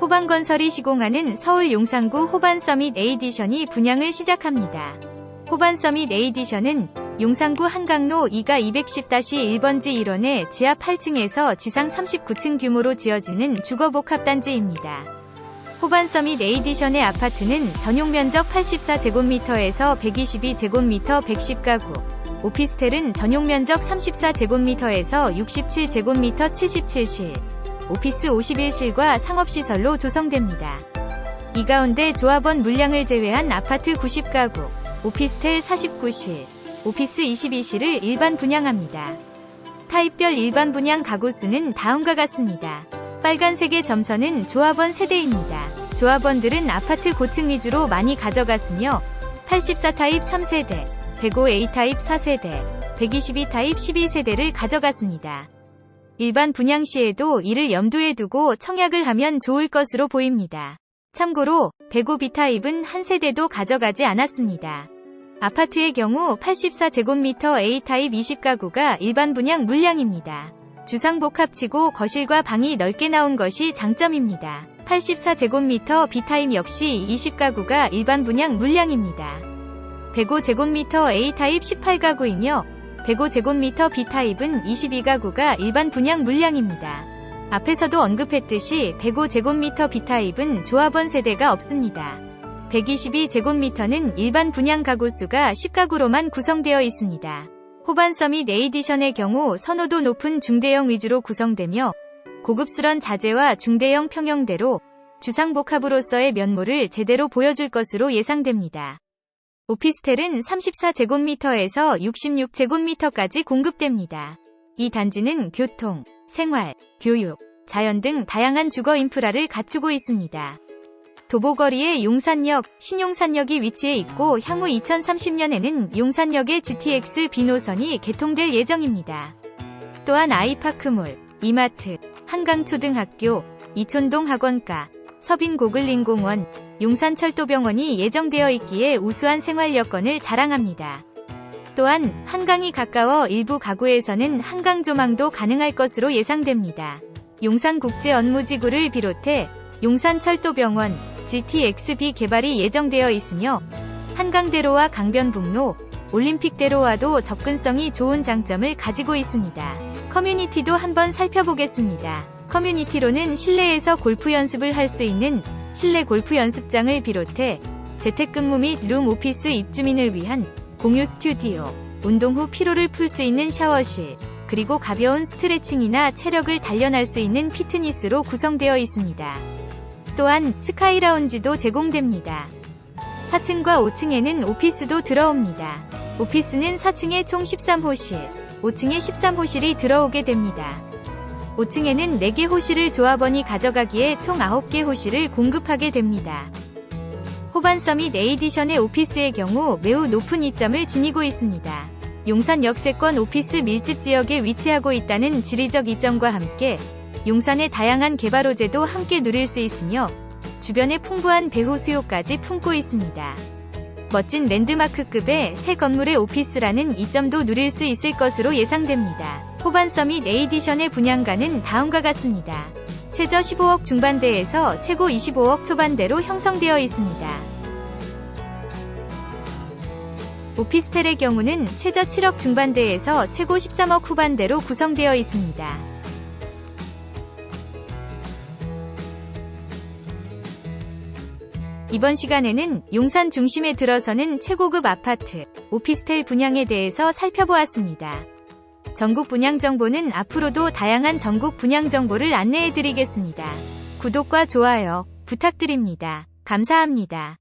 호반건설이 시공하는 서울 용산구 호반서밋 A디션이 분양을 시작합니다. 호반서밋 A디션은 용산구 한강로 2가 210-1번지 1원의 지하 8층에서 지상 39층 규모로 지어지는 주거복합단지입니다. 호반서밋 A디션의 아파트는 전용 면적 84제곱미터에서 122제곱미터 110가구, 오피스텔은 전용 면적 34제곱미터에서 67제곱미터 77실, 오피스 51실과 상업시설로 조성됩니다. 이 가운데 조합원 물량을 제외한 아파트 90가구, 오피스텔 49실, 오피스 22실을 일반 분양합니다. 타입별 일반 분양 가구 수는 다음과 같습니다. 빨간색의 점선은 조합원 세대입니다. 조합원들은 아파트 고층 위주로 많이 가져갔으며 84타입 3세대, 105A 타입 4세대, 122 타입 12세대를 가져갔습니다. 일반 분양 시에도 이를 염두에 두고 청약을 하면 좋을 것으로 보입니다. 참고로 105B 타입은 한 세대도 가져가지 않았습니다. 아파트의 경우 84제곱미터 A타입 20가구가 일반 분양 물량입니다. 주상복 합치고 거실과 방이 넓게 나온 것이 장점입니다. 84제곱미터 B타입 역시 20가구가 일반 분양 물량입니다. 105제곱미터 A타입 18가구이며 105제곱미터 B타입은 22가구가 일반 분양 물량입니다. 앞에서도 언급했듯이 105제곱미터 B타입은 조합원 세대가 없습니다. 122제곱미터는 일반 분양 가구 수가 10가구로만 구성되어 있습니다. 호반 서밋 에이디션의 경우 선호도 높은 중대형 위주로 구성되며 고급스런 자재와 중대형 평형대로 주상복합으로서의 면모를 제대로 보여줄 것으로 예상됩니다. 오피스텔은 34제곱미터에서 66제곱미터까지 공급됩니다. 이 단지는 교통, 생활, 교육, 자연 등 다양한 주거 인프라를 갖추고 있습니다. 도보거리에 용산역, 신용산역이 위치해 있고 향후 2030년에는 용산역의 GTX B노선이 개통될 예정입니다. 또한 아이파크몰, 이마트, 한강초등학교, 이촌동 학원가, 서빈고글린공원, 용산철도병원이 예정되어 있기에 우수한 생활 여건을 자랑합니다. 또한 한강이 가까워 일부 가구에서는 한강 조망도 가능할 것으로 예상됩니다. 용산국제업무지구를 비롯해 용산철도병원, GTXB 개발이 예정되어 있으며 한강대로와 강변북로, 올림픽대로와도 접근성이 좋은 장점을 가지고 있습니다. 커뮤니티도 한번 살펴보겠습니다. 커뮤니티로는 실내에서 골프 연습을 할 수 있는 실내 골프 연습장을 비롯해 재택근무 및 룸 오피스 입주민을 위한 공유 스튜디오, 운동 후 피로를 풀 수 있는 샤워실, 그리고 가벼운 스트레칭이나 체력을 단련할 수 있는 피트니스로 구성되어 있습니다. 또한 스카이 라운지도 제공됩니다. 4층과 5층에는 오피스도 들어옵니다. 오피스는 4층에 총 13호실, 5층에 13호실이 들어오게 됩니다. 5층에는 4개 호실을 조합원이 가져가기에 총 9개 호실을 공급하게 됩니다. 호반 서밋 에이디션의 오피스의 경우 매우 높은 이점을 지니고 있습니다. 용산 역세권 오피스 밀집 지역에 위치하고 있다는 지리적 이점과 함께 용산의 다양한 개발 호재도 함께 누릴 수 있으며 주변에 풍부한 배후 수요까지 품고 있습니다. 멋진 랜드마크급의 새 건물의 오피스라는 이점도 누릴 수 있을 것으로 예상됩니다. 호반 서밋 에이디션의 분양가는 다음과 같습니다. 최저 15억 중반대에서 최고 25억 초반대로 형성되어 있습니다. 오피스텔의 경우는 최저 7억 중반대에서 최고 13억 후반대로 구성되어 있습니다. 이번 시간에는 용산 중심에 들어서는 최고급 아파트, 오피스텔 분양에 대해서 살펴보았습니다. 전국 분양 정보는 앞으로도 다양한 전국 분양 정보를 안내해 드리겠습니다. 구독과 좋아요 부탁드립니다. 감사합니다.